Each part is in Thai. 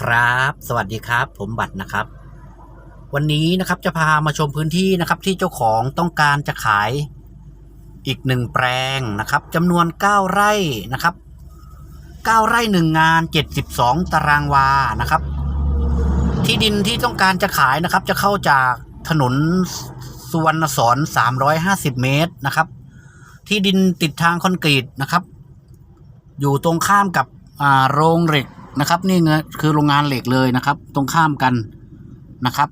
ครับ สวัสดีครับ ผมบัตรนะครับ วันนี้นะครับจะพามาชมพื้นที่นะครับ ที่เจ้าของต้องการจะขายอีกหนึ่งแปลงนะครับจำนวน 9 ไร่นะครับ9ไร่หนึ่งงาน 72 ตารางวานะครับ ที่ดินที่ต้องการจะขายนะครับ จะเข้าจากถนนสุวรรณสอน 350 เมตรนะครับ ที่ดินติดทางคอนกรีตนะครับ อยู่ตรงข้ามกับโรงเหล็ก นะครับ นี่เงคือโรงงานเหล็กเลยนะครับ ตรงข้ามกันนะครับ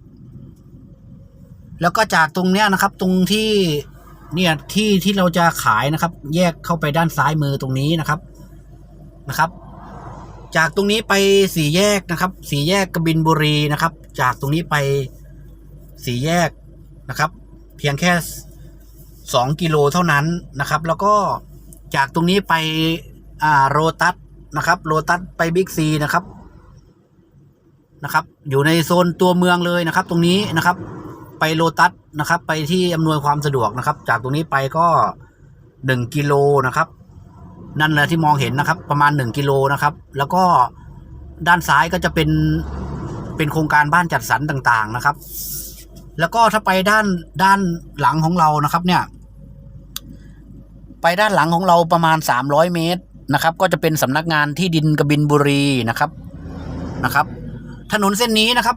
แล้วก็จากตรงเนี้ยนะครับ ตรงที่เนี่ยที่ที่เราจะขายนะครับ แยกเข้าไปด้านซ้ายมือตรงนี้นะครับนะครับ จากตรงนี้ไปสี่แยกนะครับสี่แยกกบินบุรีนะครับ จากตรงนี้ไปสี่แยกนะครับ เพียงแค่สองกิโลเท่านั้นนะครับ แล้วก็จากตรงนี้ไปอ่าโรตัส นะครับโรตัสไปบิ๊กซีนะครับนะครับ อยู่ในโซนตัวเมืองเลยนะครับ ตรงนี้นะครับ ไปโลตัสนะครับ ไปที่อำนวยความสะดวกนะครับ จากตรงนี้ไปก็หนึ่งกิโลนะครับ นั่นแหละที่มองเห็นนะครับ ประมาณหนึ่งกิโลนะครับ แล้วก็ด้านซ้ายก็จะเป็นเป็นโครงการบ้านจัดสรรต่างๆนะครับ แล้วก็ถ้าไปด้านด้านหลังของเรานะครับ เนี่ย ไปด้านหลังของเราประมาณสามร้อยเมตร นะครับ ก็จะเป็นสำนักงานที่ดินกบินบุรีนะครับนะครับ ถนนเส้นนี้นะครับ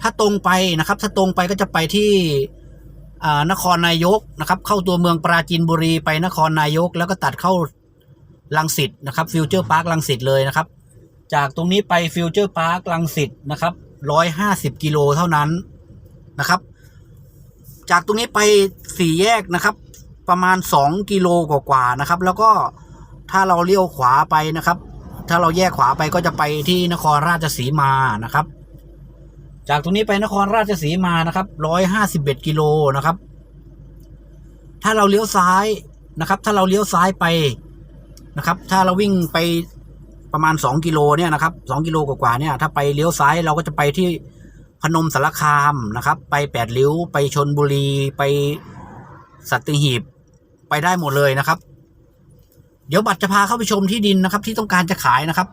ถ้าตรงไปนะครับ ถ้าตรงไปก็จะไปที่นครนายกนะครับ เข้าตัวเมืองปราจีนบุรีไปนครนายก แล้วก็ตัดเข้าลังสิตนะครับฟิวเจอร์พาร์คลังสิตเลยนะครับ จากตรงนี้ไปฟิวเจอร์พาร์คลังสิตนะครับร้อยห้าสิบกิโลเท่านั้นนะครับ จากตรงนี้ไปสี่แยกนะครับ ประมาณสองกิโลกว่าๆนะครับ แล้วก็ ถ้าเราเลี้ยวขวาไปนะครับ ถ้าเราแยกขวาไปก็จะไปที่นครราชสีมานะครับ จากตรงนี้ไปนครราชสีมานะครับร้อยห้าสิบเอ็ดกิโลนะครับ ถ้าเราเลี้ยวซ้ายนะครับ ถ้าเราเลี้ยวซ้ายไปนะครับ ถ้าเราวิ่งไปประมาณสองกิโลเนี่ยนะครับสองกิโลกว่าๆเนี่ยถ้าไปเลี้ยวซ้ายเราก็จะไปที่พนมสารคามนะครับ ไปแปดริ้ว ไปชนบุรี ไปสัตหีบ ไปได้หมดเลยนะครับ เดี๋ยวบัตรจะพาเข้าไปชมที่ดินนะครับ ที่ต้องการจะขายนะครับ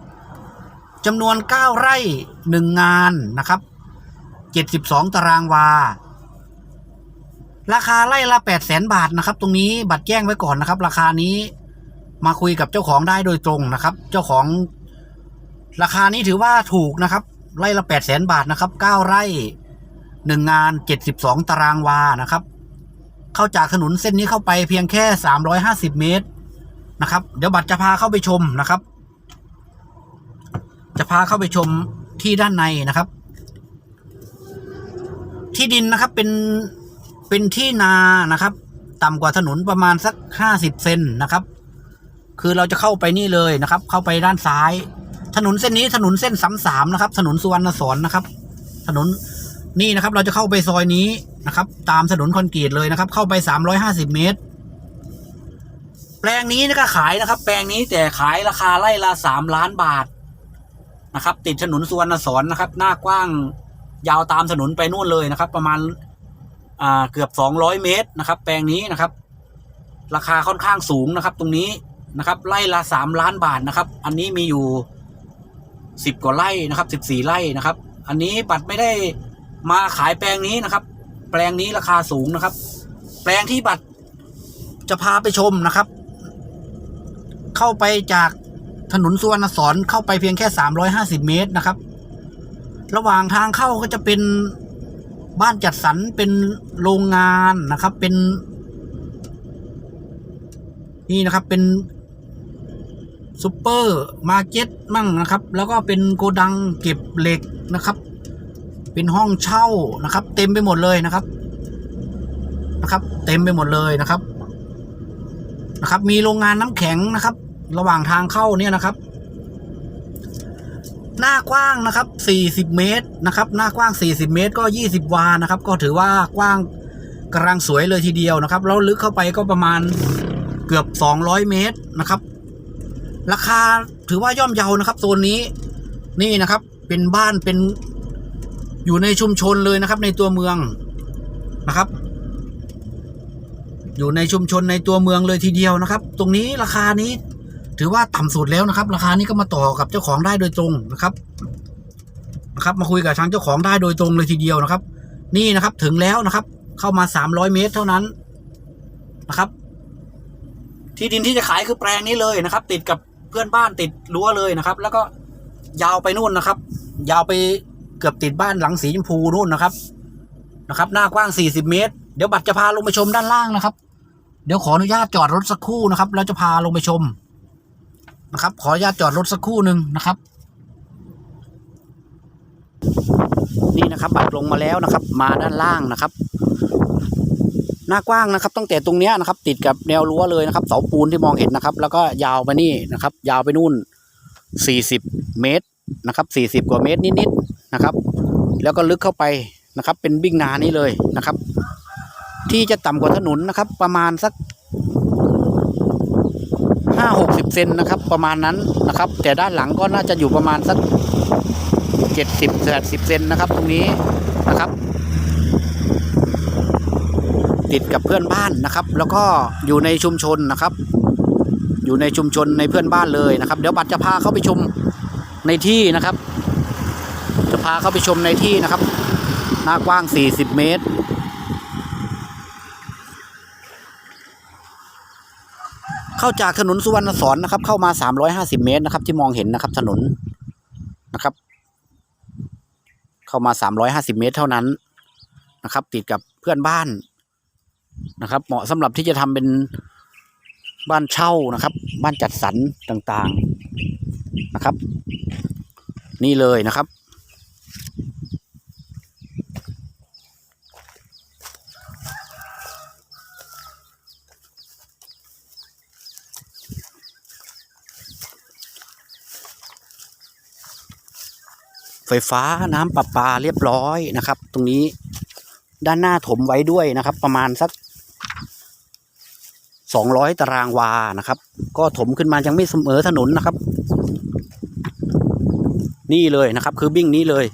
จำนวนเก้าไร่หนึ่งงานนะครับเจ็ดสิบสองตารางวา ราคาไร่ละแปดแสนบาทนะครับ ตรงนี้บัตรแจ้งไว้ก่อนนะครับ ราคานี้มาคุยกับเจ้าของได้โดยตรงนะครับ เจ้าของ ราคานี้ถือว่าถูกนะครับ ไร่ละแปดแสนบาทนะครับเก้าไร่หนึ่งงานเจ็ดสิบสองตารางวานะครับ เข้าจากถนนเส้นนี้เข้าไปเพียงแค่สามร้อยห้าสิบเมตร นะครับ เดี๋ยวบัตรจะพาเข้าไปชมนะครับ จะพาเข้าไปชมที่ด้านในนะครับ ที่ดินนะครับเป็นเป็นที่นานะครับ ต่ำกว่าถนนประมาณสักห้าสิบเซนนะครับ คือเราจะเข้าไปนี่เลยนะครับ เข้าไปด้านซ้าย ถนนเส้นนี้ถนนเส้นสามสามนะครับ ถนนสุวรรณสอนนะครับ ถนนนี่นะครับ เราจะเข้าไปซอยนี้นะครับ ตามถนนคอนกรีตเลยนะครับ เข้าไปสามร้อยห้าสิบเมตร แปลงนี้นะก็ขายนะครับ แปลงนี้แต่ขายราคาไร่ละสามล้านบาทนะครับ ติดถนนสุวรรณสอนนะครับ หน้ากว้างยาวตามถนนไปนู่นเลยนะครับ ประมาณอ่าเกือบสองร้อยเมตรนะครับ แปลงนี้นะครับ ราคาค่อนข้างสูงนะครับ ตรงนี้นะครับไร่ละสามล้านบาทนะครับ อันนี้มีอยู่สิบกว่าไร่นะครับสิบสี่ไร่นะครับ อันนี้บัตรไม่ได้มาขายแปลงนี้นะครับ แปลงนี้ราคาสูงนะครับ แปลงที่บัตรจะพาไปชมนะครับ เข้าไปจากถนนสุวรรณสอนเข้าไปเพียงแค่สามร้อยห้าสิบเมตรนะครับ ระหว่างทางเข้าก็จะเป็นบ้านจัดสรรเป็นโรงงานนะครับ เป็น นี่นะครับเป็นซูเปอร์มาร์เก็ตมั่งนะครับ แล้วก็เป็นโกดังเก็บเหล็กนะครับ เป็นห้องเช่านะครับ เต็มไปหมดเลยนะครับนะครับ เต็มไปหมดเลยนะครับนะครับ มีโรงงานน้ำแข็งนะครับ ระหว่างทางเข้าเนี่ยนะครับ หน้ากว้างนะครับ 40 เมตรนะครับ หน้ากว้าง 40 เมตร ก็ 20 วานะครับ ก็ถือว่ากว้างกำลังสวยเลยทีเดียวนะครับ แล้วลึกเข้าไปก็ประมาณเกือบ 200 เมตรนะครับ ราคาถือว่าย่อมเยานะครับโซนนี้นี่นะครับ เป็นบ้านเป็นอยู่ในชุมชนเลยนะครับ ในตัวเมืองนะครับ อยู่ในชุมชนในตัวเมืองเลยทีเดียวนะครับ ตรงนี้ราคานี้ ถือว่าต่ำสุดแล้วนะครับ ราคานี้ก็มาต่อกับเจ้าของได้โดยตรงนะครับนะครับ มาคุยกับทางเจ้าของได้โดยตรงเลยทีเดียวนะครับ นี่นะครับถึงแล้วนะครับ เข้ามาสามร้อยเมตรเท่านั้นนะครับ ที่ดินที่จะขายคือแปลงนี้เลยนะครับ ติดกับเพื่อนบ้านติดรั้วเลยนะครับ แล้วก็ยาวไปนู่นนะครับ ยาวไปเกือบติดบ้านหลังสีชมพูนู่นนะครับนะครับ หน้ากว้างสี่สิบเมตร เดี๋ยวบัตรจะพาลงไปชมด้านล่างนะครับ เดี๋ยวขออนุญาตจอดรถสักครู่นะครับ แล้วจะพาลงไปชม นะครับ ขออนุญาตจอดรถสักครู่หนึ่งนะครับ นี่นะครับ บัตรลงมาแล้วนะครับ มาด้านล่างนะครับ หน้ากว้างนะครับ ตั้งแต่ตรงเนี้ยนะครับ ติดกับแนวรั้วเลยนะครับเสาปูนที่มองเห็นนะครับ แล้วก็ยาวไปนี่นะครับ ยาวไปนู่นสี่สิบเมตรนะครับสี่สิบกว่าเมตรนิดๆนะครับ แล้วก็ลึกเข้าไปนะครับ เป็นบิ่งนานี้เลยนะครับ ที่จะต่ำกว่าถนนนะครับ ประมาณสัก ห้าหกสิบเซนนะครับ ประมาณนั้นนะครับ แต่ด้านหลังก็น่าจะอยู่ประมาณสักเจ็ดสิบแปดสิบเซนนะครับ ตรงนี้นะครับ ติดกับเพื่อนบ้านนะครับ แล้วก็อยู่ในชุมชนนะครับ อยู่ในชุมชนในเพื่อนบ้านเลยนะครับ เดี๋ยวบัตรจะพาเข้าไปชมในที่นะครับ จะพาเข้าไปชมในที่นะครับ หน้ากว้าง 40 เมตร เข้าจากถนนสุวรรณสอนนะครับ เข้ามา 350 เมตรนะครับ ที่มองเห็นนะครับ ถนนนะครับ เข้ามา 350 เมตรเท่านั้นนะครับ ติดกับเพื่อนบ้านนะครับ เหมาะสำหรับที่จะทำเป็นบ้านเช่านะครับ บ้านจัดสรรต่างๆนะครับ นี่เลยนะครับ ไฟฟ้าน้ำประปาเรียบร้อยนะครับ ตรงนี้ด้านหน้าถมไว้ด้วยนะครับ ประมาณสักสองร้อยตารางวานะครับ ก็ถมขึ้นมายังไม่เสมอถนนนะครับ นี่เลยนะครับ คือบิ้งนี้เลย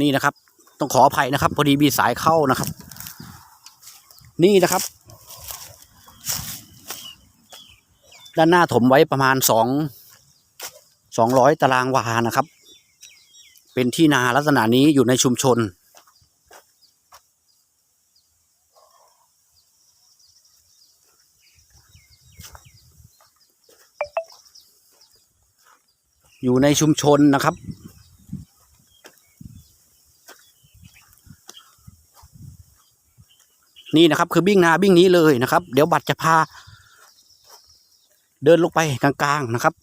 นี่นะครับ ต้องขออภัยนะครับ พอดีมีสายเข้านะครับ นี่นะครับ ด้านหน้าถมไว้ประมาณสองสองร้อยตารางวานะครับ เป็นที่นาลักษณะนี้อยู่ในชุมชน อยู่ในชุมชนนะครับ นี่นะครับ คือบิ้งนาบิ้งนี้เลยนะครับ เดี๋ยวบัตรจะพา เดินลงไปกลางๆนะครับ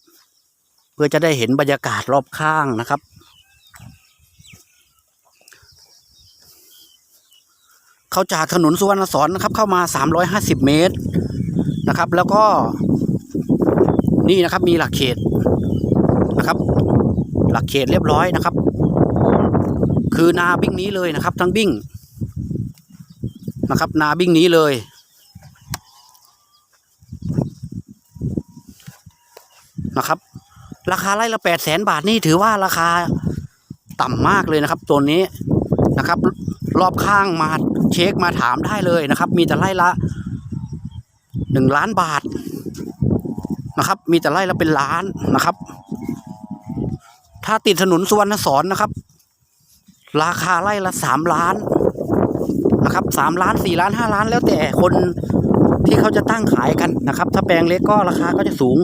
เพื่อจะได้เห็นบรรยากาศรอบข้างนะครับ เข้าจากถนนสุวรรณสอนนะครับ เข้ามา 350 เมตรนะครับ แล้วก็ นี่นะครับมีหลักเขตนะครับ หลักเขตเรียบร้อยนะครับ คือนาบิ้งนี้เลยนะครับ ทั้งบิ้ง นะครับ นาบิ้งนี้เลย นะครับ ราคาไร่ละแปดแสนบาทนี่ถือว่าราคาต่ำมากเลยนะครับ ตัวนี้นะครับ รอบข้างมาเช็คมาถามได้เลยนะครับ มีแต่ไร่ละหนึ่งล้านบาทนะครับ มีแต่ไร่ละเป็นล้านนะครับ ถ้าติดถนนสุวรรณสอนนะครับ ราคาไร่ละสามล้าน นะครับสามล้านสี่ล้านห้าล้านแล้วแต่คนที่เขาจะตั้งขายกันนะครับ ถ้าแปลงเล็กก็ราคาก็จะสูง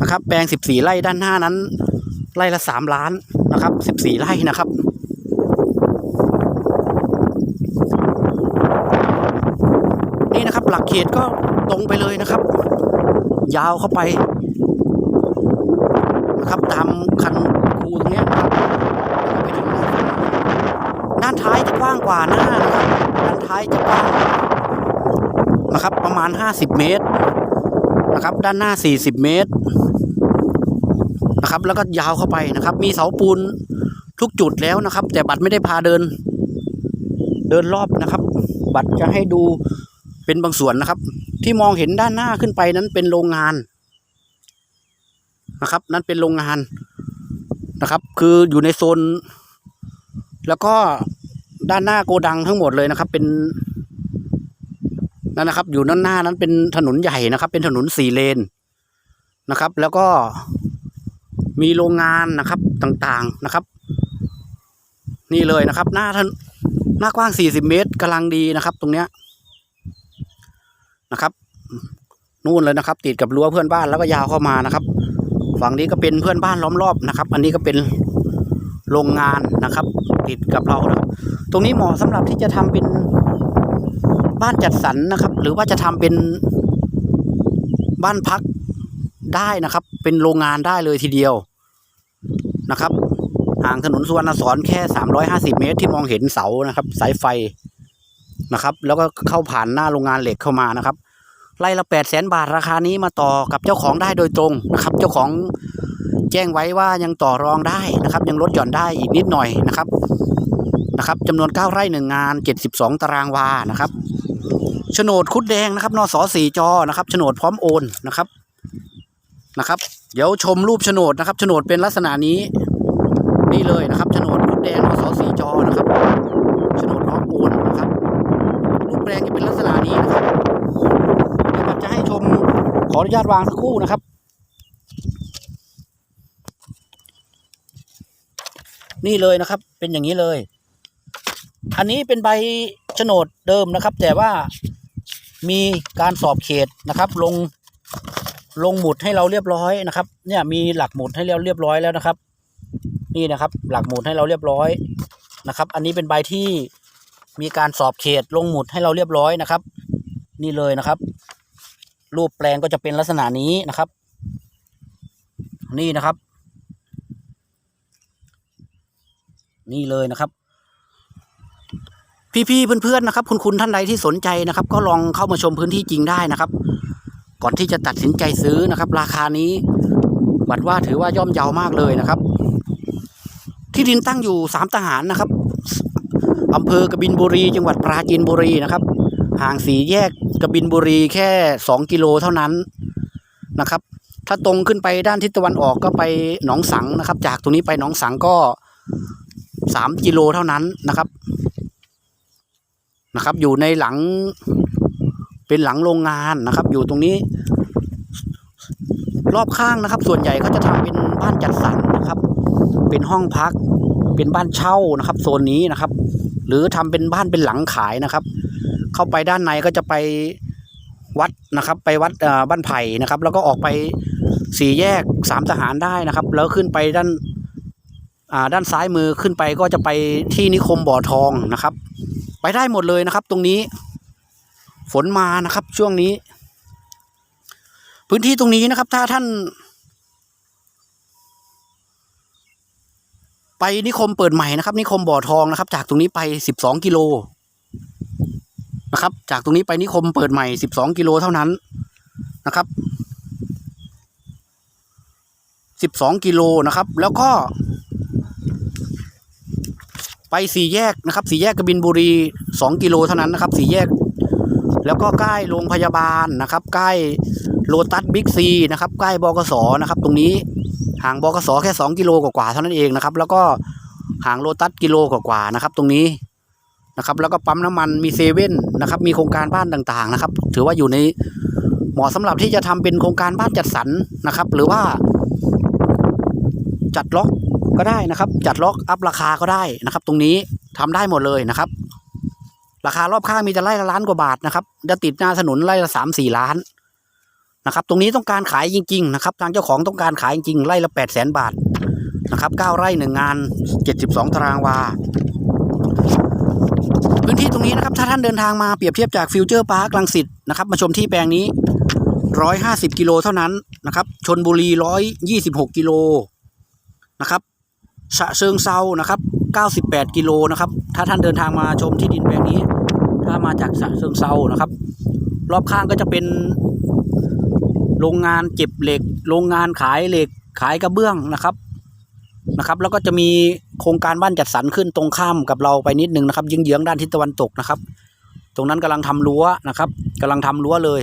นะครับ แปลงสิบสี่ไร่ด้านหน้านั้น ไร่ละสามล้านนะครับสิบสี่ไร่นะครับนี่นะครับ หลักเขตก็ตรงไปเลยนะครับ ยาวเข้าไปนะครับตามคันคูตรงเนี้ยนะครับไปถึงด้านฝั่ง ด้านท้ายจะก ว้างกว่าหน้านะครับด้านท้ายจะกว้างนะครับ ประมาณ 50 เมตรนะครับ ด้านหน้า 40 เมตรนะครับ แล้วก็ยาวเข้าไปนะครับ มีเสาปูนทุกจุดแล้วนะครับ แต่บัตรไม่ได้พาเดิน เดินรอบนะครับ บัตรจะให้ดูเป็นบางส่วนนะครับ ที่มองเห็นด้านหน้าขึ้นไปนั้นเป็นโรงงานนะครับ นั่นเป็นโรงงานนะครับ คืออยู่ในโซน แล้วก็ ด้านหน้าโกดังทั้งหมดเลยนะครับ เป็นนั่นนะครับ อยู่ด้านหน้านั้นเป็นถนนใหญ่นะครับ เป็นถนนสี่เลนนะครับ แล้วก็มีโรงงานนะครับต่างๆนะครับ นี่เลยนะครับ หน้าถนนหน้ากว้างสี่สิบเมตรกำลังดีนะครับ ตรงเนี้ยนะครับ นู่นเลยนะครับ ติดกับรั้วเพื่อนบ้านแล้วก็ยาวเข้ามานะครับ ฝั่งนี้ก็เป็นเพื่อนบ้านล้อมรอบนะครับ อันนี้ก็เป็นโรงงานนะครับ ติดกับเรานะครับ ตรงนี้เหมาะสำหรับที่จะทำเป็นบ้านจัดสรรนะครับ หรือว่าจะทำเป็นบ้านพักได้นะครับ เป็นโรงงานได้เลยทีเดียวนะครับห่างถนนสุวรรณสอนแค่ 350 เมตร ที่มองเห็นเสานะครับ สายไฟนะครับ แล้วก็เข้าผ่านหน้าโรงงานเหล็กเข้ามานะครับไร่ละแปดแสนบาทราคานี้มาต่อกับเจ้าของได้โดยตรงนะครับ เจ้าของ แจ้งไว้ว่ายังต่อรองได้นะครับ ยังลดหย่อนได้อีกนิดหน่อยนะครับนะครับจำนวน 9 ไร่หนึ่งงาน 72 ตารางวานะครับโฉนดคุดแดงนะครับนสสี่จอนะครับโฉนดพร้อมโอนนะครับนะครับ เดี๋ยวชมรูปโฉนดนะครับโฉนดเป็นลักษณะนี้นี่เลยนะครับโฉนดคุดแดงนสสี่จอนะครับโฉนดพร้อมโอนนะครับรูปแปลงจะเป็นลักษณะนี้นะครับเดี๋ยวผมจะให้ชมขออนุญาตวางสักครู่นะครับ นี่เลยนะครับ เป็นอย่างนี้เลย อันนี้เป็นใบโฉนดเดิมนะครับ แต่ว่ามีการสอบเขตนะครับ ลงลงหมุดให้เราเรียบร้อยนะครับ เนี่ยมีหลักหมุดให้เราเรียบร้อยแล้วนะครับ นี่นะครับ หลักหมุดให้เราเรียบร้อยนะครับ อันนี้เป็นใบที่มีการสอบเขตลงหมุดให้เราเรียบร้อยนะครับ นี่เลยนะครับ รูปแปลงก็จะเป็นลักษณะนี้นะครับ นี่นะครับ นี่เลยนะครับพี่ๆเพื่อนๆนะครับ คุณคุณท่านใดที่สนใจนะครับ ก็ลองเข้ามาชมพื้นที่จริงได้นะครับ ก่อนที่จะตัดสินใจซื้อนะครับ ราคานี้บัดว่าถือว่าย่อมเยาวมากเลยนะครับ ที่ดินตั้งอยู่สามทหารนะครับอำเภอกบินบุรี จังหวัดปราจีนบุรีนะครับ ห่างสีแยกกบินบุรีแค่สองกิโลเท่านั้นนะครับ ถ้าตรงขึ้นไปด้านทิศตะวันออกก็ไปหนองสังนะครับ จากตรงนี้ไปหนองสังก็ สามกิโลเท่านั้นนะครับนะครับ อยู่ในหลังเป็นหลังโรงงานนะครับ อยู่ตรงนี้ รอบข้างนะครับ ส่วนใหญ่เขาจะทำเป็นบ้านจัดสรรนะครับ เป็นห้องพัก เป็นบ้านเช่านะครับ โซนนี้นะครับ หรือทำเป็นบ้านเป็นหลังขายนะครับ เข้าไปด้านในก็จะไปวัดนะครับ ไปวัดบ้านไผ่นะครับ แล้วก็ออกไปสี่แยกสามทหารได้นะครับ แล้วขึ้นไปด้าน ด้านซ้ายมือขึ้นไปก็จะไปที่นิคมบ่อทองนะครับ ไปได้หมดเลยนะครับ ตรงนี้ ฝนมานะครับ ช่วงนี้ พื้นที่ตรงนี้นะครับ ถ้าท่าน ไปนิคมเปิดใหม่นะครับ นิคมบ่อทองนะครับ จากตรงนี้ไปสิบสองกิโลนะครับ จากตรงนี้ไปนิคมเปิดใหม่สิบสองกิโลเท่านั้นนะครับสิบสองกิโลนะครับ แล้วก็ ไปสี่แยกนะครับสี่แยกกบินบุรีสองกิโลเท่านั้นนะครับสี่แยก แล้วก็ใกล้โรงพยาบาลนะครับ ใกล้โลตัสบิ๊กซีนะครับใกล้บกสนะครับ ตรงนี้ห่างบกสแค่สองกิโลกว่าๆเท่านั้นเองนะครับ แล้วก็ห่างโลตัสกิโลกว่าๆนะครับ ตรงนี้นะครับ แล้วก็ปั๊มน้ำมันมีเซเว่นนะครับ มีโครงการบ้านต่างๆนะครับ ถือว่าอยู่ในเหมาะสำหรับที่จะทำเป็นโครงการบ้านจัดสรรนะครับ หรือว่าจัดล็อก ก็ได้นะครับ จัดล็อกอัพราคาก็ได้นะครับ ตรงนี้ทำได้หมดเลยนะครับ ราคารอบข้างมีจะไร่ละล้านกว่าบาทนะครับจะติดหน้าถนนไร่ละสามสี่ล้านนะครับ ตรงนี้ต้องการขายจริง ๆ นะครับ ทางเจ้าของต้องการขายจริงๆไร่ละแปดแสนบาทนะครับเก้าไร่หนึ่งงานเจ็ดสิบสองตารางวาพื้นที่ตรงนี้นะครับ ถ้าท่านเดินทางมาเปรียบเทียบจากฟิวเจอร์พาร์คลังสิตนะครับ มาชมที่แปลงนี้ร้อยห้าสิบกิโลเท่านั้นนะครับชนบุรีร้อยยี่สิบหกกิโลนะครับ ฉะเชิงเซานะครับเก้าสิบแปดกิโลนะครับ ถ้าท่านเดินทางมาชมที่ดินแปลงนี้ ถ้ามาจากฉะเชิงเซานะครับ รอบข้างก็จะเป็น โรงงานเก็บเหล็ก โรงงานขายเหล็ก ขายกระเบื้องนะครับ นะครับ แล้วก็จะมีโครงการบ้านจัดสรรขึ้นตรงข้ามกับเราไปนิดนึงนะครับยิงเยื้องด้านทิศตะวันตกนะครับ ตรงนั้นกำลังทำรั้วนะครับกำลังทำรั้วเลย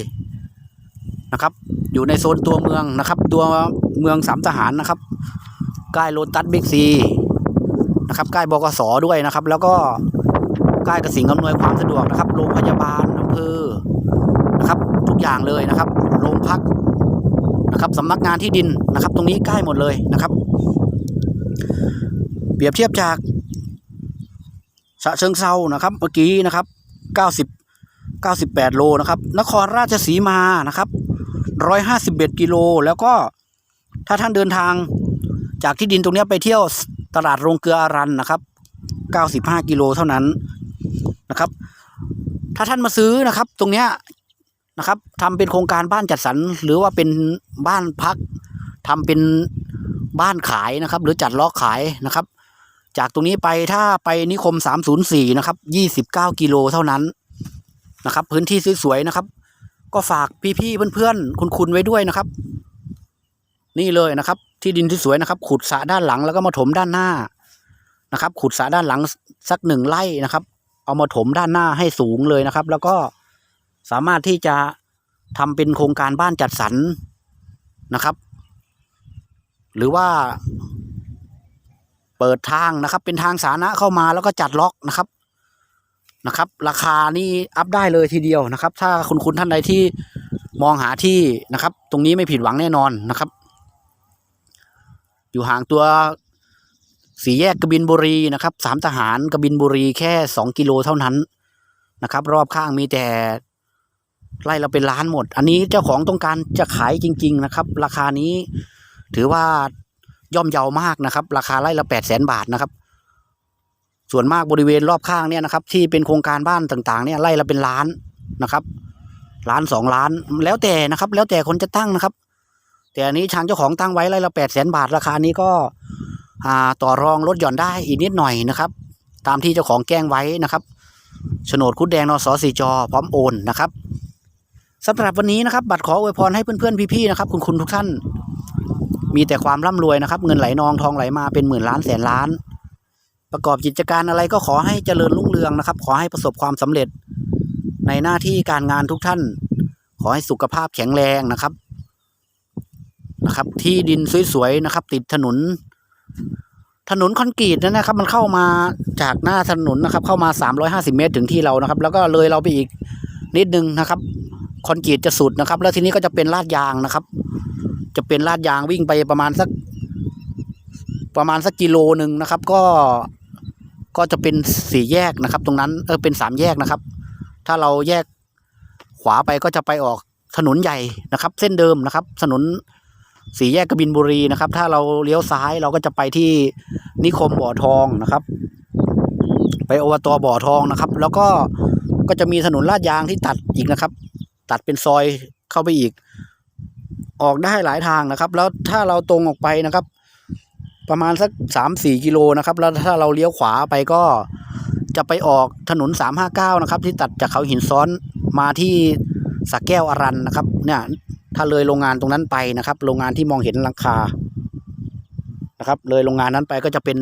นะครับ อยู่ในโซนตัวเมืองนะครับ ตัวเมืองสามทหารนะครับ ใกล้โลตัสบิ๊กซีนะครับใกล้บกสด้วยนะครับ แล้วก็ใกล้กับสิ่งอำนวยความสะดวกนะครับโรงพยาบาลอำเภอนะครับทุกอย่างเลยนะครับโรงพักนะครับสำนักงานที่ดินนะครับ ตรงนี้ใกล้หมดเลยนะครับ เปรียบเทียบจากฉะเชิงเซานะครับ เมื่อกี้นะครับเก้าสิบเก้าสิบแปดโลนะครับ นครราชสีมานะครับร้อยห้าสิบเอ็ดกิโล แล้วก็ถ้าท่านเดินทาง จากที่ดินตรงนี้ไปเที่ยวตลาดโรงเกลืออารันนะครับเก้าสิบห้ากิโลเท่านั้นนะครับ ถ้าท่านมาซื้อนะครับ ตรงเนี้ยนะครับทำเป็นโครงการบ้านจัดสรรหรือว่าเป็นบ้านพักทำเป็นบ้านขายนะครับ หรือจัดล็อกขายนะครับ จากตรงนี้ไปถ้าไปนิคม 304 นะครับ 29 กิโลเท่านั้นนะครับ พื้นที่สวยๆนะครับ ก็ฝากพี่ๆเพื่อนๆ คุณคุณไว้ด้วยนะครับ นี่เลยนะครับ ที่ดินที่สวยนะครับ ขุดสระด้านหลังแล้วก็มาถมด้านหน้านะครับ ขุดสระด้านหลังสักหนึ่งไร่นะครับ เอามาถมด้านหน้าให้สูงเลยนะครับ แล้วก็สามารถที่จะทำเป็นโครงการบ้านจัดสรรนะครับ หรือว่าเปิดทางนะครับ เป็นทางสาธารณะเข้ามาแล้วก็จัดล็อกนะครับนะครับ ราคานี่อัพได้เลยทีเดียวนะครับ ถ้าคุณคุณท่านใดที่มองหาที่นะครับ ตรงนี้ไม่ผิดหวังแน่นอนนะครับ อยู่ห่างตัวสี่แยกกบินบุรีนะครับสามทหารกบินบุรีแค่สองกิโลเท่านั้นนะครับ รอบข้างมีแต่ไร่เราเป็นล้านหมด อันนี้เจ้าของต้องการจะขายจริง ๆ นะครับ ราคานี้ถือว่าย่อมเยาวมากนะครับ ราคาไร่ละแปดแสนบาทนะครับ ส่วนมากบริเวณรอบข้างเนี่ยนะครับ ที่เป็นโครงการบ้านต่างๆ เนี่ยไร่ละเป็นล้านนะครับล้านสองล้านแล้วแต่นะครับ แล้วแต่คนจะตั้งนะครับ แต่อันนี้ทางเจ้าของตั้งไว้ไร่ละแปดแสนบาทราคานี้ก็ต่อรองลดหย่อนได้อีกนิดหน่อยนะครับ ตามที่เจ้าของแจ้งไว้นะครับโฉนดคุดแดงนสสีจอพร้อมโอนนะครับสำหรับวันนี้นะครับ บัตรขออวยพรให้เพื่อนๆพี่ๆนะครับ คุณคุณทุกท่าน มีแต่ความร่ำรวยนะครับ เงินไหลนองทองไหลมาเป็นหมื่นล้านแสนล้าน ประกอบกิจการอะไรก็ขอให้เจริญรุ่งเรืองนะครับ ขอให้ประสบความสำเร็จ ในหน้าที่การงานทุกท่าน ขอให้สุขภาพแข็งแรงนะครับ นะครับ ที่ดินสวยๆนะครับ ติดถนน ถนนคอนกรีตนั่นนะครับ มันเข้ามาจากหน้าถนนนะครับ เข้ามา 350 เมตรถึงที่เรานะครับ แล้วก็เลยเราไปอีกนิดนึงนะครับคอนกรีตจะสุดนะครับ แล้วทีนี้ก็จะเป็นลาดยางนะครับ จะเป็นลาดยางวิ่งไปประมาณสัก ประมาณสักกิโลหนึ่งนะครับ ก็ก็จะเป็นสี่แยกนะครับ ตรงนั้นเออเป็นสามแยกนะครับ ถ้าเราแยกขวาไปก็จะไปออกถนนใหญ่นะครับ เส้นเดิมนะครับ ถนน สี่แยกกบินบุรีนะครับ ถ้าเราเลี้ยวซ้ายเราก็จะไปที่นิคมบ่อทองนะครับ ไปอบตบ่อทองนะครับ แล้วก็ก็จะมีถนนลาดยางที่ตัดอีกนะครับ ตัดเป็นซอยเข้าไปอีก ออกได้หลายทางนะครับ แล้วถ้าเราตรงออกไปนะครับ ประมาณสักสามสี่กิโลนะครับ แล้วถ้าเราเลี้ยวขวาไปก็จะไปออกถนนสามห้าเก้านะครับ ที่ตัดจากเขาหินซ้อนมาที่สักแก้วอรันนะครับ เนี่ย ถ้าเลยโรงงานตรงนั้นไปนะครับ โรงงานที่มองเห็นหลังคานะครับ เลยโรงงานนั้นไปก็จะเป็น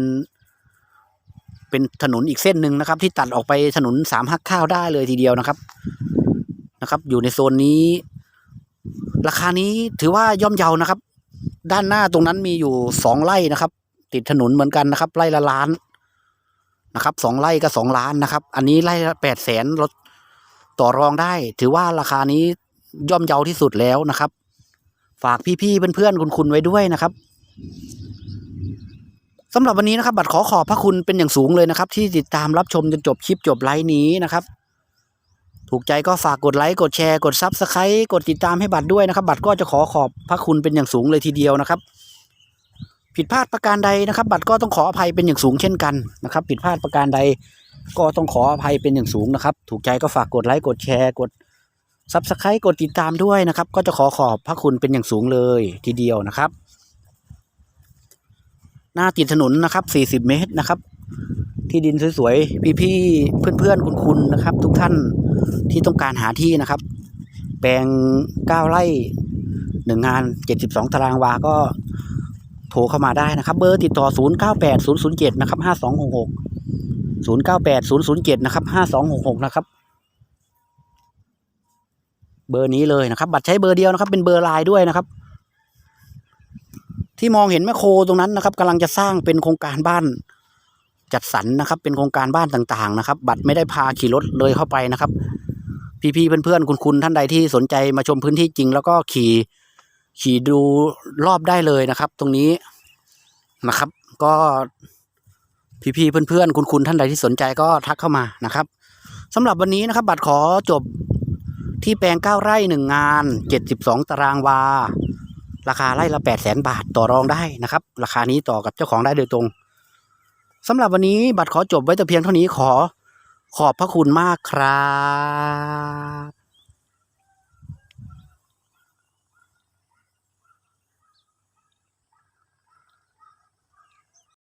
เป็นถนนอีกเส้นหนึ่งนะครับ ที่ตัดออกไปถนนสามห้าเก้าวได้เลยทีเดียวนะครับนะครับ อยู่ในโซนนี้ ราคานี้ถือว่าย่อมเยานะครับ ด้านหน้าตรงนั้นมีอยู่สองไร่นะครับ ติดถนนเหมือนกันนะครับ ไร่ละล้านนะครับสองไร่ก็สองล้านนะครับ อันนี้ไร่ละแปดแสนลดต่อรองได้ ถือว่าราคานี้ ย่อมเยาที่สุดแล้วนะครับ ฝากพี่ๆเพื่อนๆคุณคุณไว้ด้วยนะครับสำหรับวันนี้นะครับ บัตรขอขอบพระคุณเป็นอย่างสูงเลยนะครับ ที่ติดตามรับชมจนจบคลิปจบไลฟ์นี้นะครับ ถูกใจก็ฝากกดไลค์กดแชร์กดซับสไครต์กดติดตามให้บัตรด้วยนะครับ บัตรก็จะขอขอบพระคุณเป็นอย่างสูงเลยทีเดียวนะครับ ผิดพลาดประการใดนะครับ บัตรก็ต้องขออภัยเป็นอย่างสูงเช่นกันนะครับ ผิดพลาดประการใดก็ต้องขออภัยเป็นอย่างสูงนะครับ ถูกใจก็ฝากกดไลค์กดแชร์กด ซับสไครต์กดติดตามด้วยนะครับ ก็จะขอขอบพระคุณเป็นอย่างสูงเลยทีเดียวนะครับ หน้าติดถนนนะครับ 40 เมตรนะครับ ที่ดินสวยๆพี่ๆเพื่อนๆคุณๆนะครับ ทุกท่านที่ต้องการหาที่นะครับ แปลง 9 ไร่หนึ่งงาน 72 ตารางวาก็โทรเข้ามาได้นะครับ เบอร์ติดต่อ 098007 นะครับ 5266 098007 นะครับ 5266 นะครับ เบอร์นี้เลยนะครับ บัตรใช้เบอร์เดียวนะครับ เป็นเบอร์ลน์ด้วยนะครับ ที่มองเห็นแมคโครตรงนั้นนะครับกำลังจะสร้างเป็นโครงการบ้านจัดสรรนะครับ เป็นโครงการบ้านต่างๆ นะครับ บัตรไม่ได้พาขี่รถเลยเข้าไปนะครับ พี่ๆเพื่อนๆคุณคุณท่านใดที่สนใจมาชมพื้นที่จริง แล้วก็ขี่ขี่ดูรอบได้เลยนะครับ ตรงนี้นะครับ ก็พี่ๆเพื่อนๆคุณคุณท่านใดที่สนใจก็ทักเข้ามานะครับสำหรับวันนี้นะครับ บัตรขอจบ ที่แปลงเก้าไร่หนึ่งงานเจ็ดสิบสองตารางวา ราคาไร่ละแปดแสนบาทต่อรองได้นะครับ ราคานี้ต่อกับเจ้าของได้โดยตรงสำหรับวันนี้บัตรขอจบไว้แต่เพียงเท่านี้ขอขอบพระคุณมากครับ